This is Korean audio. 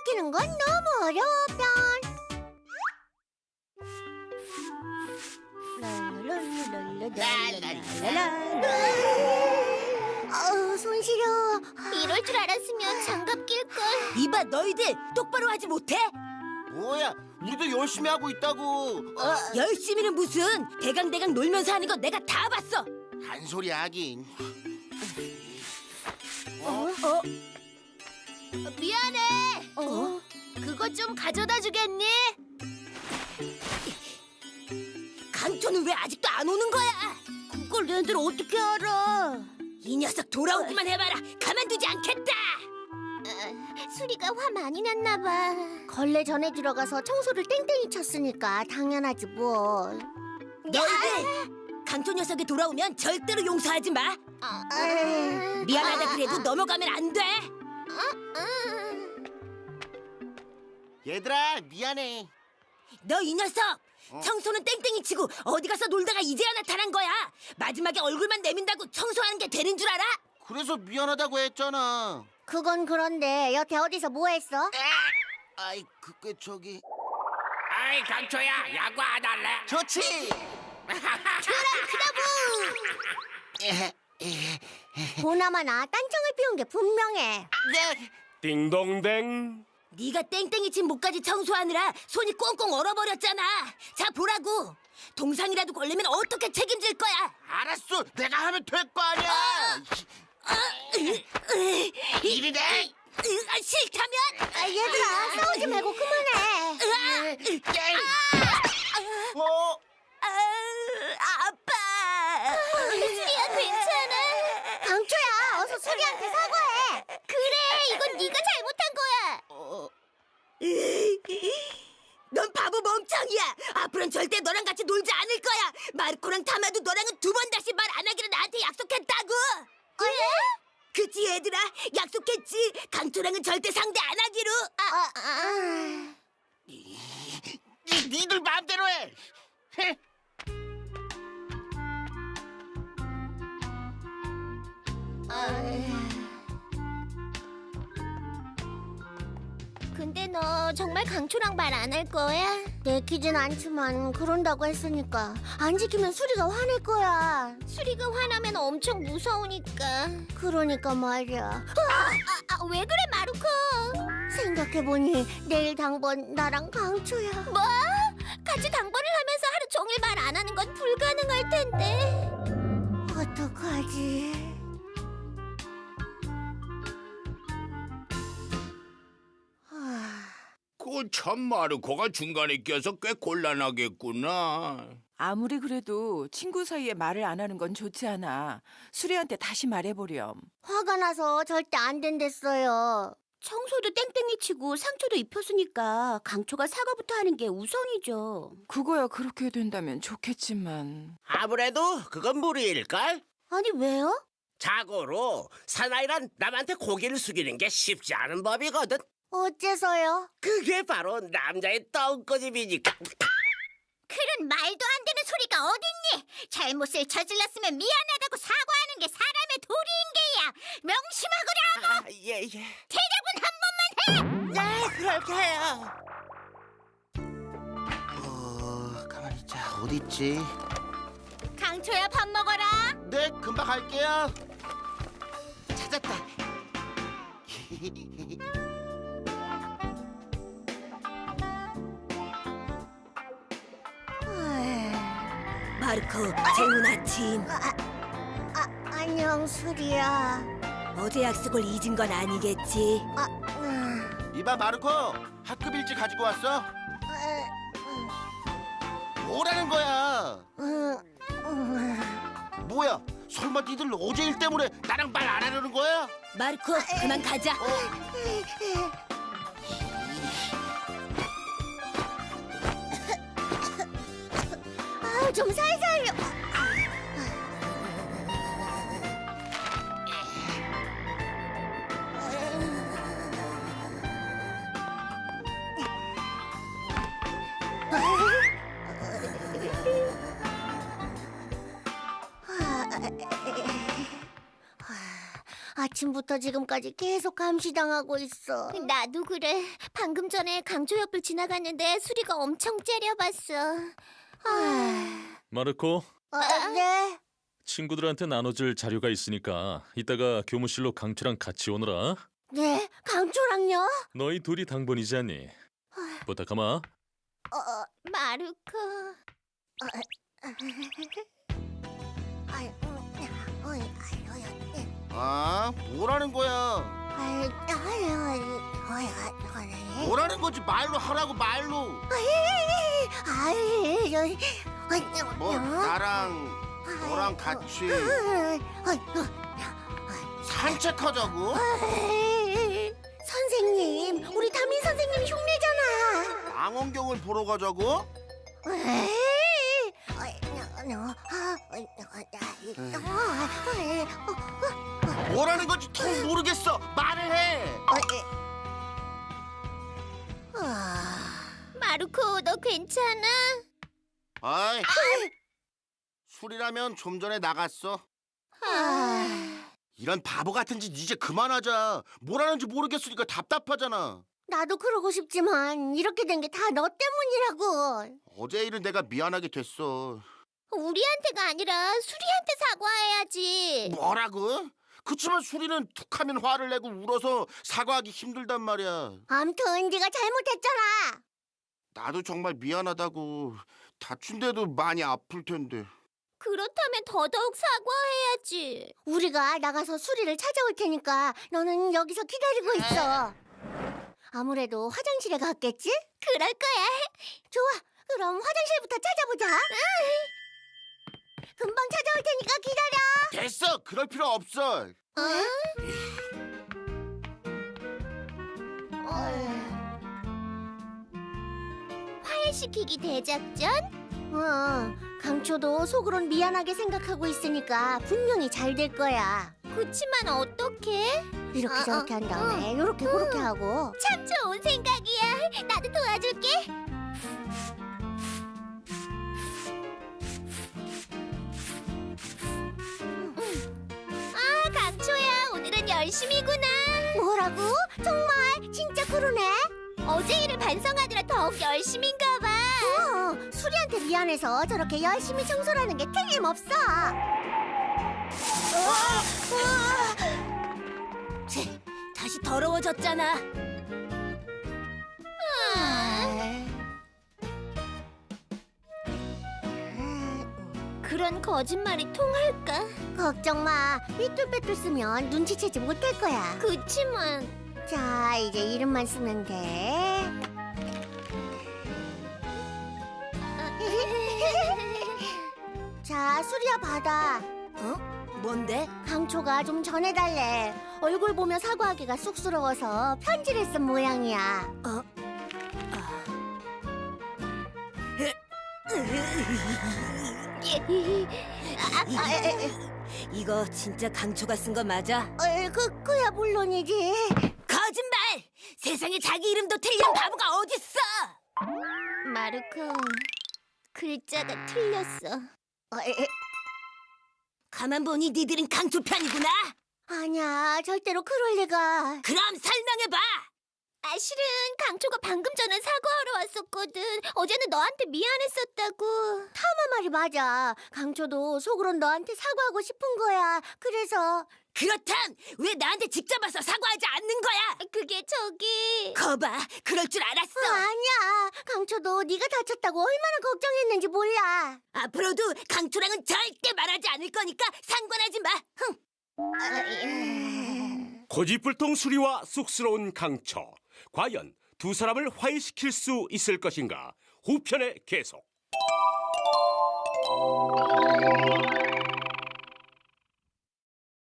시키는 건 너무 어려워 편. 어우 손 시려. 이럴 줄 알았으면 장갑 낄걸. 이봐 너희들 똑바로 하지 못해? 뭐야? 우리도 열심히 하고 있다고. 어, 열심히는 무슨 대강대강 놀면서 하는 거 내가 다 봤어. 한 소리 하긴. 어? 미안해. 어? 그거 좀 가져다 주겠니? 강초는 왜 아직도 안 오는 거야? 그걸 얘들 어떻게 알아? 이 녀석 돌아오기만 해봐라. 가만두지 않겠다. 수리가 화 많이 났나 봐. 걸레 전에 들어가서 청소를 땡땡이 쳤으니까 당연하지 뭐. 너희들 강초 녀석이 돌아오면 절대로 용서하지 마. 미안하다 그래도 넘어가면 안 돼. 얘들아 미안해. 너 이 녀석 어? 청소는 땡땡이 치고 어디 가서 놀다가 이제야 나타난 거야. 마지막에 얼굴만 내민다고 청소하는 게 되는 줄 알아? 그래서 미안하다고 했잖아. 그건 그런데 여태 어디서 뭐 했어? 아이 그게 저기. 아이 강초야 야구 안 할래? 좋지. 보나마나 딴청을 피운 게 분명해. 네. 딩동댕 네가 땡땡이 친 목까지 청소하느라 손이 꽁꽁 얼어버렸잖아. 자 보라고. 동상이라도 걸리면 어떻게 책임질 거야? 알았어. 내가 하면 될 거 아니야. 이리 내. 으, 아, 싫다면? 아, 얘들아 싸우지 말고 그만해. 어? 아, 아빠. 수리야 괜찮아? 강초야 어서 수리한테 사과해. 그래 이건 네가 잘못한 거야. 어? 넌 바보 멍청이 야. 앞으로는 절대 너랑 같이 놀지 않을 거야. 마르코랑 타마도 너랑은 두 번 다시 말 안 하기로 나한테 약속했다고. 그치 얘들아? 약속했지. 강초랑은 절대 상대 안 하기로. 아, 아. 니, 니들 마음대로 해. 헤. 근 너 정말 강초랑 말 안 할 거야? 내키진 않지만 그런다고 했으니까 안 지키면 수리가 화낼 거야. 수리가 화나면 엄청 무서우니까. 그러니까 말이야. 아, 아, 왜 그래 마루코? 생각해보니 내일 당번 나랑 강초야. 뭐? 같이 당번을 하면서 하루 종일 말 안 하는 건 불가능할 텐데. 어떡하지? 그참 마르코가 중간에 껴서 꽤 곤란하겠구나 아무리 그래도 친구 사이에 말을 안 하는 건 좋지 않아. 수리한테 다시 말해보렴. 화가 나서 절대 안 된댔어요. 청소도 땡땡이 치고 상처도 입혔으니까 강초가 사과부터 하는 게 우선이죠. 그거야 그렇게 된다면 좋겠지만. 아무래도 그건 무리일걸? 아니 왜요? 자고로 사나이란 남한테 고개를 숙이는 게 쉽지 않은 법이거든. 어째서요? 그게 바로 남자의 똥꼬집이니까. 그런 말도 안 되는 소리가 어딨니? 잘못을 저질렀으면 미안하다고 사과하는 게 사람의 도리인 게야. 명심하거라. 아, 예, 예. 대답은 한 번만 해. 네, 그렇게 해요. 어, 가만히 있자. 어디 있지? 강초야 밥 먹어라. 네, 금방 갈게요. 찾았다. 마르코, 좋은 아침. 아, 안녕 수리야. 어제 약속을 잊은 건 아니겠지? 아, 음, 이봐 마르코, 학급 일지 가지고 왔어? 어, 뭐라는 거야? 음, 음. 뭐야? 설마 니들 어제 일 때문에 나랑 말 안 하려는 거야? 마르코, 그만 가자. 아, 좀 살살. 아침 아침부터 지금까지 계속 감시당하고 있어. 나도 그래. 방금 전에 강조 옆을 지나갔는데 수리가 엄청 째려봤어. 아, 마르코, 어, 네. 친구들한테 나눠줄 자료가 있으니까 이따가 교무실로 강추랑 같이 오너라. 네, 강초랑요? 너희 둘이 당번이지 않니? 부탁하마. 어, 어, 마르코. 아이, 음, 어이, 아이, 어이, 예. 아 뭐라는 거야 뭐라는 거지 말로 하라고 말로 뭐 어? 나랑 너랑 같이 산책하자고 선생님, 우리 담임 선생님 흉내잖아. 망원경을 보러 가자고 에이, 어이, 어, 어, 아, 어이, 어, 아 이, 어, 어이, 어, 뭐라는 건지 통 모르겠어 말을 해 어이. 아, 마르코, 너 괜찮아? 아이 술이라면 좀 전에 나갔어 아, 이런 바보 같은 짓 이제 그만하자 뭐라는지 모르겠으니까 답답하잖아 나도 그러고 싶지만 이렇게 된 게 다 너 때문이라고. 어제 일은 내가 미안하게 됐어 우리한테가 아니라 수리한테 사과해야지. 뭐라고? 그치만 수리는 툭하면 화를 내고 울어서 사과하기 힘들단 말이야 암튼 네가 잘못했잖아. 나도 정말 미안하다고 다친데도 많이 아플 텐데 그렇다면 더더욱 사과해야지. 우리가 나가서 수리를 찾아올 테니까 너는 여기서 기다리고 있어. 아무래도 화장실에 갔겠지? 그럴 거야. 좋아. 그럼 화장실부터 찾아보자. 금방 찾아올 테니까 기다려. 됐어 그럴 필요 없어 화해시키기 대작전? 어, 강초도 속으론 미안하게 생각하고 있으니까 분명히 잘 될 거야. 그치만 어떡해? 이렇게 어, 저렇게 어, 한 다음에 이렇게 그렇게 하고 참 좋은 생각이야. 나도 도와줄게. 열심히구나. 뭐라고? 정말 진짜 그러네. 어제 일을 반성하느라 더욱 열심인가 봐. 어, 수리한테 미안해서 저렇게 열심히 청소하는 게 틀림없어. 다시 더러워졌잖아. 거짓말이 통할까? 걱정 마. 삐뚤빼뚤 쓰면 눈치채지 못할 거야. 그치만 자, 이제 이름만 쓰면 돼. 자, 수리야 받아. 어? 뭔데? 강초가 좀 전해달래. 얼굴 보며 사과하기가 쑥스러워서 편지를 쓴 모양이야. 어? 이거 진짜 강초가 쓴 거 맞아? 어, 그, 그야 물론이지. 거짓말! 세상에 자기 이름도 틀린 바보가 어딨어! 마르코, 글자가 틀렸어. 어, 에, 에, 가만 보니 니들은 강초 편이구나? 아니야, 절대로 그럴 리가. 그럼 설명해봐! 아, 실은 강초가 방금 전에 사과하러 왔었거든. 어제는 너한테 미안했었다고. 타마 말이 맞아. 강초도 속으론 너한테 사과하고 싶은 거야. 그래서 그렇담! 왜 나한테 직접 와서 사과하지 않는 거야? 그게 저기... 거봐, 그럴 줄 알았어! 어, 아니야. 강초도 네가 다쳤다고 얼마나 걱정했는지 몰라. 앞으로도 강초랑은 절대 말하지 않을 거니까 상관하지 마! 흥! 고집불통 수리와 쑥스러운 강처. 과연 두 사람을 화해시킬 수 있을 것인가? 후편의 계속.